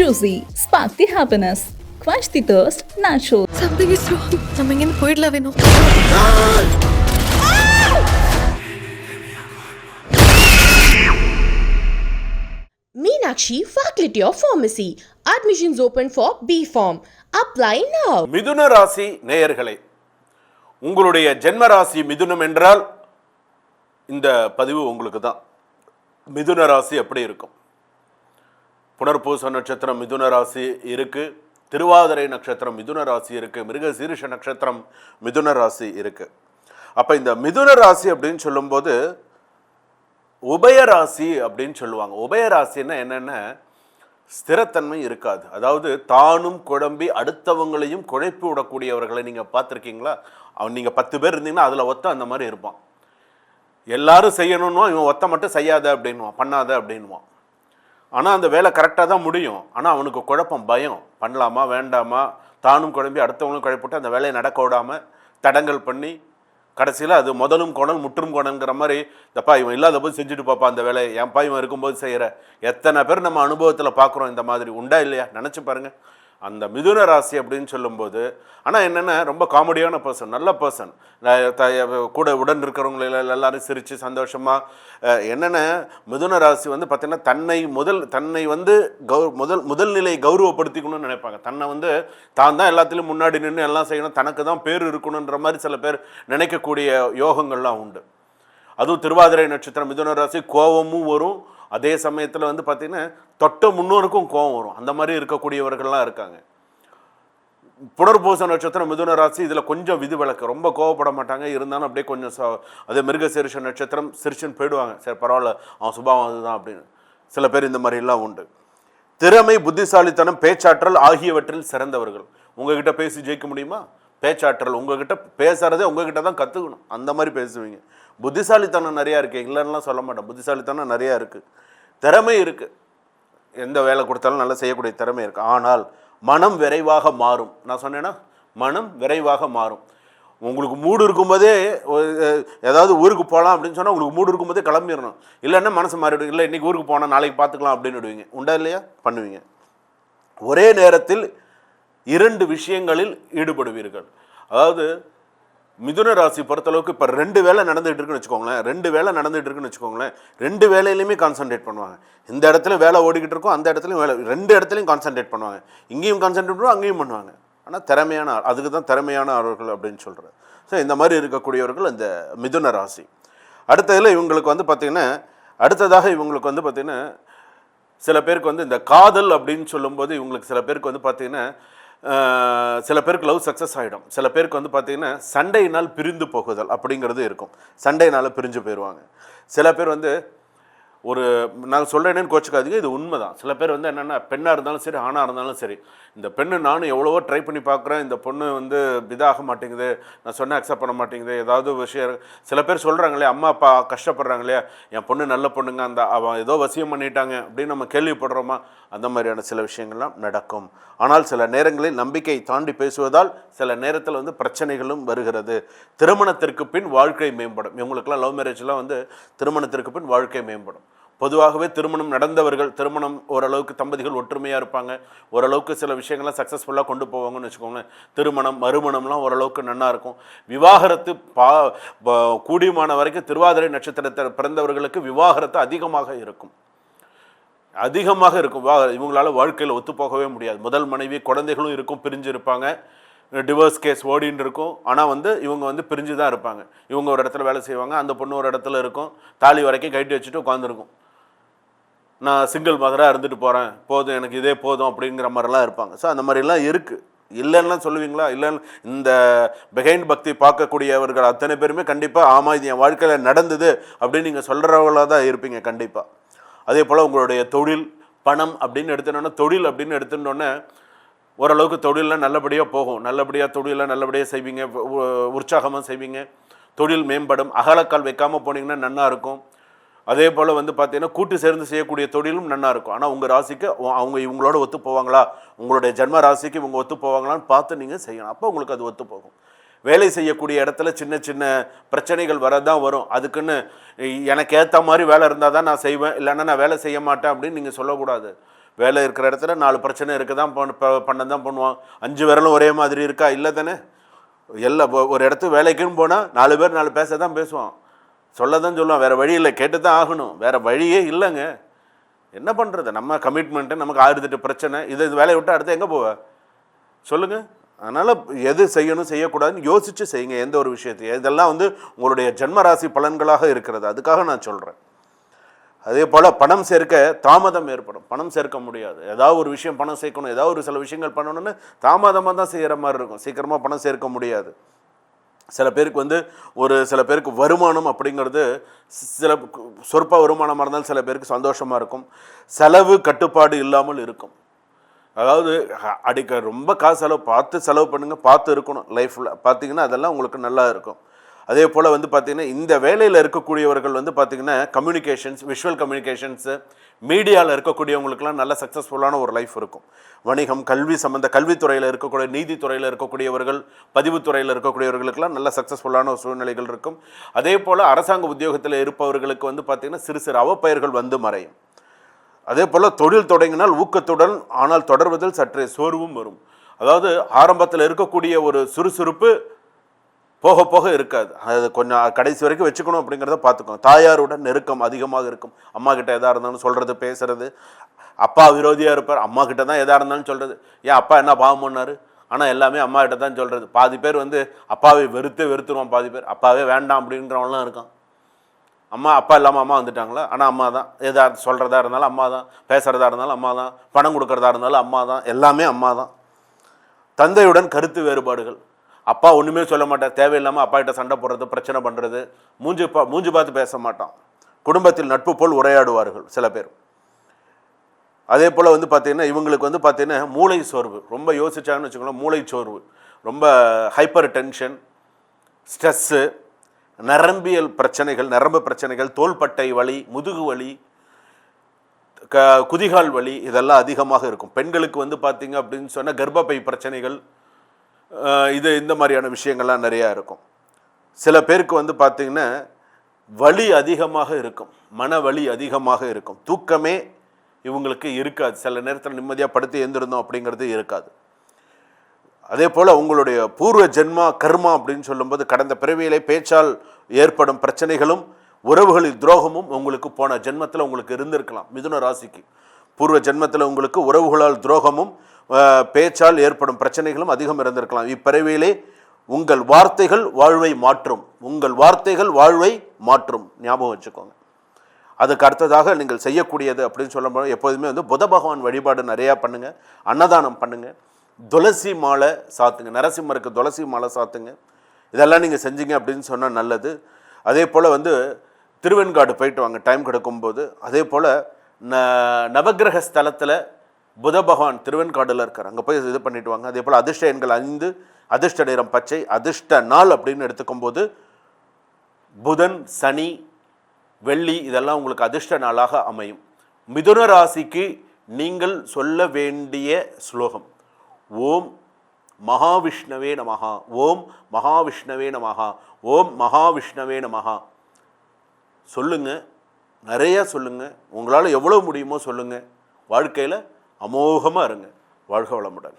Juicy, spark the happiness. Quench the thirst, natural. Something is wrong நம்ம இங்கேருந்து போயிடலாம் வேணும் Meenakshi Faculty of Pharmacy. Admissions open for B Form. Apply now. மிதுன ராசி நேயர்களே உங்களுடைய ஜென்ம ராசி மிதுனம் என்றால் இந்த பதிவு உங்களுக்கு தான் மிதுன ராசி எப்படி இருக்கும் புனர்பூச நட்சத்திரம் மிதுன ராசி இருக்குது திருவாதிரை நட்சத்திரம் மிதுன ராசி இருக்குது மிருக சீரிஷ நட்சத்திரம் மிதுன ராசி இருக்குது அப்போ இந்த மிதுன ராசி அப்படின்னு சொல்லும்போது உபயராசி அப்படின்னு சொல்லுவாங்க. உபயராசின்னா என்னென்ன? ஸ்திரத்தன்மை இருக்காது. அதாவது தானும் குழம்பி அடுத்தவங்களையும் குழைப்பு விடக்கூடியவர்களை நீங்கள் பார்த்துருக்கீங்களா? அவன் நீங்கள் பத்து பேர் இருந்தீங்கன்னா அதில் ஒத்த அந்த மாதிரி இருப்பான். எல்லாரும் செய்யணும்னா இவன் ஒத்த மட்டும் செய்யாத அப்படின்வான் பண்ணாத அப்படின்வான் ஆனால் அந்த வேலை கரெக்டாக தான் முடியும். ஆனால் அவனுக்கு குழப்பம் பயம். பண்ணலாமா வேண்டாமா? தானும் குழம்பி அடுத்தவங்களும் குழப்பிட்டு அந்த வேலையை நடக்க விடாமல் தடங்கல் பண்ணி கடைசியில் அது முதலும் குணல் முற்றும் குணங்கிற மாதிரி தப்பா இவன் இல்லாத போது செஞ்சுட்டு பாப்பா அந்த வேலையை. என்ப்பா இவன் இருக்கும்போது செய்கிற எத்தனை பேர் நம்ம அனுபவத்தில் பார்க்குறோம் இந்த மாதிரி. உண்டா இல்லையா? நினச்சி பாருங்கள் அந்த மிதுன ராசி அப்படின்னு சொல்லும்போது ஆனால் என்னென்ன ரொம்ப காமெடியான பர்சன் நல்ல பர்சன் கூட உடன் இருக்கிறவங்க எல்லா- எல்லாரும் சிரித்து சந்தோஷமாக என்னென்ன மிதுன ராசி வந்து பார்த்திங்கன்னா தன்னை முதல் தன்னை வந்து கௌ முதல் முதல் நிலை கௌரவப்படுத்திக்கணும்னு நினைப்பாங்க. தன்னை வந்து தான் தான் எல்லாத்துலேயும் முன்னாடி நின்று எல்லாம் செய்யணும் தனக்கு தான் பேர் இருக்கணுன்ற மாதிரி சில பேர் நினைக்கக்கூடிய யோகங்கள்லாம் உண்டு. அதுவும் திருவாதிரை நட்சத்திரம் மிதுன ராசி கோபமும் வரும். அதே சமயத்தில் வந்து பார்த்திங்கன்னா தொட்ட முன்னோருக்கும் கோவம் வரும். அந்த மாதிரி இருக்கக்கூடியவர்கள்லாம் இருக்காங்க. புனர்பூச நட்சத்திரம் மிதுன ராசி இதில் கொஞ்சம் விதி விளக்கு ரொம்ப கோவப்பட மாட்டாங்க. இருந்தாலும் அப்படியே கொஞ்சம் அதே மிருக சீரிஷ நட்சத்திரம் சிறுஷன் போயிடுவாங்க. சரி பரவாயில்ல அவன் சுபாவம் அதுதான் அப்படின்னு. சில பேர் இந்த மாதிரிலாம் உண்டு. திறமை புத்திசாலித்தனம் பேச்சாற்றல் ஆகியவற்றில் சிறந்தவர்கள். உங்ககிட்ட பேசி ஜெயிக்க முடியுமா? பேச்சாற்றல் உங்ககிட்ட பேசுகிறதே உங்ககிட்ட தான் கற்றுக்கணும் அந்த மாதிரி பேசுவீங்க. புத்திசாலித்தனம் நிறையா இருக்குது இல்லைன்னா சொல்ல மாட்டேன். புத்திசாலித்தனம் நிறையா இருக்குது திறமை இருக்குது எந்த வேலை கொடுத்தாலும் நல்லா செய்யக்கூடிய திறமை இருக்குது ஆனால் மனம் விரைவாக மாறும். நான் சொன்னேன்னா மனம் விரைவாக மாறும். உங்களுக்கு மூடு இருக்கும்போதே ஒரு, ஏதாவது ஊருக்கு போகலாம் அப்படின்னு சொன்னால் உங்களுக்கு மூடு இருக்கும்போதே கிளம்பிடணும். இல்லைன்னா மனசு மாறிடும். இல்லை இன்றைக்கி ஊருக்கு போனால் நாளைக்கு பார்த்துக்கலாம் அப்படின்னு விடுவீங்க. உண்டா இல்லையா? பண்ணுவீங்க. ஒரே நேரத்தில் இரண்டு விஷயங்களில் ஈடுபடுவீர்கள். அதாவது மிதுன ராசி பொறுத்தளவுக்கு இப்போ ரெண்டு வேலை நடந்துகிட்டு இருக்குன்னு வச்சுக்கோங்களேன். ரெண்டு வேலை நடந்துகிட்டு இருக்குன்னு வச்சுக்கோங்களேன். ரெண்டு வேலையிலையுமே கான்சென்ட்ரேட் பண்ணுவாங்க. இந்த இடத்துல வேலை ஓடிக்கிட்டு இருக்கும் அந்த இடத்துலையும் வேலை ரெண்டு இடத்துலையும் கான்சென்ட்ரேட் பண்ணுவாங்க. இங்கேயும் கான்சன்ட்ரேட் பண்ணுவாங்க அங்கேயும் பண்ணுவாங்க. ஆனால் திறமையான ஆள் அதுக்கு தான் திறமையான ஆர்வர்கள் அப்படின்னு சொல்கிறேன் ஸோ இந்த மாதிரி இருக்கக்கூடியவர்கள் இந்த மிதுன ராசி. அடுத்ததில் இவங்களுக்கு வந்து பார்த்திங்கன்னா அடுத்ததாக இவங்களுக்கு வந்து பார்த்திங்கன்னா சில பேருக்கு வந்து இந்த காதல் அப்படின்னு சொல்லும்போது இவங்களுக்கு சில பேருக்கு வந்து பார்த்தீங்கன்னா சில பேருக்கு லவ் சக்ஸஸ் ஆகிடும் சில பேருக்கு வந்து பார்த்திங்கன்னா சண்டையினால் பிரிந்து போகுதல் அப்படிங்கிறது இருக்கும். சண்டையினால் பிரிஞ்சு போயிடுவாங்க சில பேர் வந்து ஒரு நான் சொல்கிறேன்னு கோச்சுக்காதீங்க இது உண்மை தான் சில பேர் வந்து என்னென்னா பெண்ணாக இருந்தாலும் சரி ஆணாக இருந்தாலும் சரி இந்த பெண்ணு நானும் எவ்வளவோ ட்ரை பண்ணி பார்க்குறேன் இந்த பொண்ணு வந்து இதாக மாட்டேங்குது நான் சொன்ன அக்செப்ட் பண்ண மாட்டேங்குது ஏதாவது விஷயம் சில பேர் சொல்கிறாங்களே அம்மா அப்பா கஷ்டப்படுறாங்களே என் பொண்ணு நல்ல பொண்ணுங்க அந்த அவன் ஏதோ வசியம் பண்ணிட்டாங்க அப்படின்னு நம்ம கேள்விப்படுறோமா? அந்த மாதிரியான சில விஷயங்கள்லாம் நடக்கும். ஆனால் சில நேரங்களில் நம்பிக்கை தாண்டி பேசுவதால் சில நேரத்தில் வந்து பிரச்சனைகளும் வருகிறது. திருமணத்திற்கு பின் வாழ்க்கை மேம்படும். இவங்களுக்கெல்லாம் லவ் மேரேஜ்லாம் வந்து திருமணத்திற்கு பின் வாழ்க்கை மேம்படும். பொதுவாகவே திருமணம் நடந்தவர்கள் திருமணம் ஓரளவுக்கு தம்பதிகள் ஒற்றுமையாக இருப்பாங்க. ஓரளவுக்கு சில விஷயங்கள்லாம் சக்ஸஸ்ஃபுல்லாக கொண்டு போவாங்கன்னு வச்சுக்கோங்களேன். திருமணம் மறுமணம்லாம் ஓரளவுக்கு நன்னா இருக்கும். விவாகரத்து பா ப- கூடியமான வரைக்கும் திருவாதிரை நட்சத்திரத்தில் பிறந்தவர்களுக்கு விவாகரத்து அதிகமாக இருக்கும். அதிகமாக இருக்கும். வா இவங்களால வாழ்க்கையில் ஒத்து போகவே முடியாது. முதல் மனைவி குழந்தைகளும் இருக்கும் பிரிஞ்சு இருப்பாங்க. டிவோர்ஸ் கேஸ் ஓடின்னு இருக்கும். ஆனால் வந்து இவங்க வந்து பிரிஞ்சு தான் இருப்பாங்க. இவங்க ஒரு இடத்துல வேலை செய்வாங்க அந்த பொண்ணு ஒரு இடத்துல இருக்கும். தாலி வரைக்கும் கட்டி வச்சுட்டு உட்காந்துருக்கும் நான் சிங்கிள் மதராக இருந்துட்டு போகிறேன் போதும் எனக்கு இதே போதும் அப்படிங்கிற மாதிரிலாம் இருப்பாங்க. ஸோ அந்த மாதிரிலாம் இருக்குது இல்லைன்னா சொல்லுவீங்களா? இல்லைன்னு இந்த பிகைண்ட் பக்தி பார்க்கக்கூடியவர்கள் அத்தனை பேருமே கண்டிப்பாக ஆமாம் இது என் வாழ்க்கையில் நடந்தது அப்படின்னு நீங்கள் சொல்கிறவங்களாக தான் இருப்பீங்க கண்டிப்பாக அதே போல் உங்களுடைய தொழில் பணம் அப்படின்னு எடுத்துனோன்னா தொழில் அப்படின்னு எடுத்துட்டோன்னே ஓரளவுக்கு தொழிலெலாம் நல்லபடியாக போகும். நல்லபடியாக தொழிலெலாம் நல்லபடியாக செய்வீங்க உற்சாகமாக செய்வீங்க. தொழில் மேம்படும். அகலக்கால் வைக்காமல் போனீங்கன்னா நல்லாயிருக்கும் இருக்கும். அதே போல் வந்து பார்த்தீங்கன்னா கூட்டு சேர்ந்து செய்யக்கூடிய தொழிலும் நன்னா இருக்கும். ஆனால் உங்கள் ராசிக்கு அவங்க இவங்களோட ஒத்து போவாங்களா? உங்களுடைய ஜென்ம ராசிக்கு இவங்க ஒத்து போவாங்களான்னு பார்த்து நீங்கள் செய்யணும். அப்போ உங்களுக்கு அது ஒத்து போகும். வேலை செய்யக்கூடிய இடத்துல சின்ன சின்ன பிரச்சனைகள் வரதான் வரும். அதுக்குன்னு எனக்கு ஏற்ற மாதிரி வேலை இருந்தால் தான் நான் செய்வேன். இல்லைன்னா நான் வேலை செய்ய மாட்டேன் அப்படின்னு நீங்கள் சொல்லக்கூடாது. வேலை இருக்கிற இடத்துல நாலு பிரச்சனை இருக்க தான் பண்ண தான் பண்ணுவான். அஞ்சு விரலும் ஒரே மாதிரி இருக்கா? இல்லை தானே? எல்லா இப்போ ஒரு இடத்துக்கு வேலைக்குன்னு போனால் நாலு பேர் நாலு பேச தான் பேசுவான். சொல்ல தான் சொல்லுவோம் வேறு வழி இல்லை கேட்டு தான் ஆகணும். வேறு வழியே இல்லைங்க. என்ன பண்ணுறது நம்ம கமிட்மெண்ட்டு நமக்கு ஆறுதிட்டு பிரச்சனை. இதை இது வேலையை விட்டு அடுத்து எங்கே போவ? சொல்லுங்கள் அதனால் எது செய்யணும் செய்யக்கூடாதுன்னு யோசித்து செய்யுங்க எந்த ஒரு விஷயத்தையும். இதெல்லாம் வந்து உங்களுடைய ஜென்மராசி பலன்களாக இருக்கிறது. அதுக்காக நான் சொல்கிறேன் அதே போல் பணம் சேர்க்க தாமதம் ஏற்படும். பணம் சேர்க்க முடியாது. ஏதாவது ஒரு விஷயம் பணம் சேர்க்கணும் ஏதாவது ஒரு சில விஷயங்கள் பண்ணணும்னு தாமதமாக தான் செய்கிற மாதிரி இருக்கும். சீக்கிரமாக பணம் சேர்க்க முடியாது. சில பேருக்கு வந்து ஒரு சில பேருக்கு வருமானம் அப்படிங்கிறது சில சொற்ப வருமானமாக இருந்தாலும் சில பேருக்கு சந்தோஷமாக இருக்கும். செலவு கட்டுப்பாடு இல்லாமல் இருக்கும். அதாவது அடிக்க ரொம்ப காசு செலவு பார்த்து செலவு பண்ணுங்கள் பார்த்து இருக்கணும் லைஃப்பில் பார்த்தீங்கன்னா அதெல்லாம் உங்களுக்கு நல்லா இருக்கும். அதே போல் வந்து பார்த்தீங்கன்னா இந்த வேலையில் இருக்கக்கூடியவர்கள் வந்து பார்த்திங்கன்னா கம்யூனிகேஷன்ஸ் விஷுவல் கம்யூனிகேஷன்ஸு மீடியாவில் இருக்கக்கூடியவங்களுக்குலாம் நல்ல சக்ஸஸ்ஃபுல்லான ஒரு லைஃப் இருக்கும். வணிகம் கல்வி சம்மந்த கல்வித்துறையில் இருக்கக்கூடிய நீதித்துறையில் இருக்கக்கூடியவர்கள் பதிவுத்துறையில் இருக்கக்கூடியவர்களுக்கெல்லாம் நல்ல சக்ஸஸ்ஃபுல்லான ஒரு சூழ்நிலைகள் இருக்கும். அதே போல் அரசாங்க உத்தியோகத்தில் இருப்பவர்களுக்கு வந்து பார்த்தீங்கன்னா சிறு சிறு அவப்பெயர்கள் வந்து மறையும். அதே போல் தொழில் தொடங்கினால் ஊக்கத்துடன் ஆனால் தொடர்வதில் சற்றே சோர்வும் வரும். அதாவது ஆரம்பத்தில் இருக்கக்கூடிய ஒரு சுறுசுறுப்பு போக போக இருக்காது. அது கொஞ்சம் கடைசி வரைக்கும் வச்சுக்கணும் அப்படிங்கிறத பார்த்துக்கணும் தாயாருடன் நெருக்கம் அதிகமாக இருக்கும். அம்மா கிட்ட எதாக இருந்தாலும் சொல்கிறது பேசுறது. அப்பா விரோதியாக இருப்பார். அம்மா கிட்ட தான் எதாக இருந்தாலும் சொல்கிறது ஏன் அப்பா என்ன பாவம் பண்ணார்? ஆனால் எல்லாமே அம்மா கிட்ட தான் சொல்கிறது பாதி பேர் வந்து அப்பாவை வெறுத்தே வெறுத்துருவான் பாதி பேர். அப்பாவே வேண்டாம் அப்படின்றவங்களாம் இருக்கான். அம்மா அப்பா இல்லாமல் அம்மா வந்துட்டாங்களா? ஆனால் அம்மா தான். எதா சொல்கிறதா இருந்தாலும் அம்மா தான். பேசுகிறதா இருந்தாலும் அம்மா தான். பணம் கொடுக்கறதா இருந்தாலும் அம்மா தான். எல்லாமே அம்மா தான். தந்தையுடன் கருத்து வேறுபாடுகள். அப்பா ஒன்றுமே சொல்ல மாட்டார். தேவையில்லாமல் அப்பா கிட்ட சண்டை போடுறது பிரச்சனை பண்ணுறது மூஞ்சி பா மூஞ்சி பார்த்து பேச மாட்டான். குடும்பத்தில் நட்பு போல் உரையாடுவார்கள் சில பேர். அதே போல் வந்து பார்த்திங்கன்னா இவங்களுக்கு வந்து பார்த்தீங்கன்னா மூளை சோர்வு. ரொம்ப யோசிச்சாங்கன்னு வச்சுக்கோங்களேன் மூளை சோர்வு. ரொம்ப ஹைப்பர் டென்ஷன் ஸ்ட்ரெஸ்ஸு நரம்பியல் பிரச்சனைகள் நரம்பு பிரச்சனைகள் தோள்பட்டை வலி முதுகு வலி க குதிகால் வலி இதெல்லாம் அதிகமாக இருக்கும். பெண்களுக்கு வந்து பார்த்திங்க அப்படின்னு சொன்னால் கர்ப்பப்பை பிரச்சனைகள் இது இந்த மாதிரியான விஷயங்கள்லாம் நிறையா இருக்கும். சில பேருக்கு வந்து பார்த்தீங்கன்னா வலி அதிகமாக இருக்கும். மன வலி அதிகமாக இருக்கும். தூக்கமே இவங்களுக்கு இருக்காது. சில நேரத்தில் நிம்மதியாக படுத்து எழுந்திருந்தோம் அப்படிங்கிறது இருக்காது. அதே போல் உங்களுடைய பூர்வ ஜென்மா கர்மா அப்படின்னு சொல்லும்போது கடந்த பிறவியிலே பேச்சால் ஏற்படும் பிரச்சனைகளும் உறவுகளில் துரோகமும் உங்களுக்கு போன ஜென்மத்தில் உங்களுக்கு இருந்திருக்கலாம். மிதுன ராசிக்கு. பூர்வ ஜென்மத்தில் உங்களுக்கு உறவுகளால் துரோகமும் பேச்சால் ஏற்படும் பிரச்சனைகளும் அதிகம் இருந்திருக்கலாம். இப்பிறவியிலே உங்கள் வார்த்தைகள் வாழ்வை மாற்றும். உங்கள் வார்த்தைகள் வாழ்வை மாற்றும். ஞாபகம் வச்சுக்கோங்க. அதுக்கு அடுத்ததாக நீங்கள் செய்யக்கூடியது அப்படின்னு சொல்லும்போது எப்போதுமே வந்து புத பகவான் வழிபாடு நிறையா பண்ணுங்கள் அன்னதானம் பண்ணுங்கள் துளசி மாலை சாத்துங்க. நரசிம்மருக்கு துளசி மாலை சாத்துங்க. இதெல்லாம் நீங்கள் செஞ்சீங்க அப்படின்னு சொன்னால் நல்லது. அதே போல் வந்து திருவெண்காடு போயிட்டு வாங்க. டைம் கிடைக்கும்போது. அதே போல் ந நவக்கிரக ஸ்தலத்தில் புத பகவான் திருவெண்காடில் இருக்கார். அங்கே போய் இது பண்ணிட்டு வாங்க. அதே போல் அதிர்ஷ்ட எண்கள் ஐந்து அதிர்ஷ்ட நேரம் பச்சை அதிர்ஷ்ட நாள் அப்படின்னு எடுத்துக்கும்போது புதன் சனி வெள்ளி இதெல்லாம் உங்களுக்கு அதிர்ஷ்ட நாளாக அமையும். மிதுன ராசிக்கு நீங்கள் சொல்ல வேண்டிய ஸ்லோகம் ஓம் மகாவிஷ்ணவே நமகா ஓம் மகாவிஷ்ணவே நமகா ஓம் மகாவிஷ்ணவே நமகா சொல்லுங்கள் நிறையா சொல்லுங்கள் உங்களால் எவ்வளோ முடியுமோ சொல்லுங்கள் வாழ்க்கையில் அமோகமாக இருங்க. வாழ்க வளமுடன்.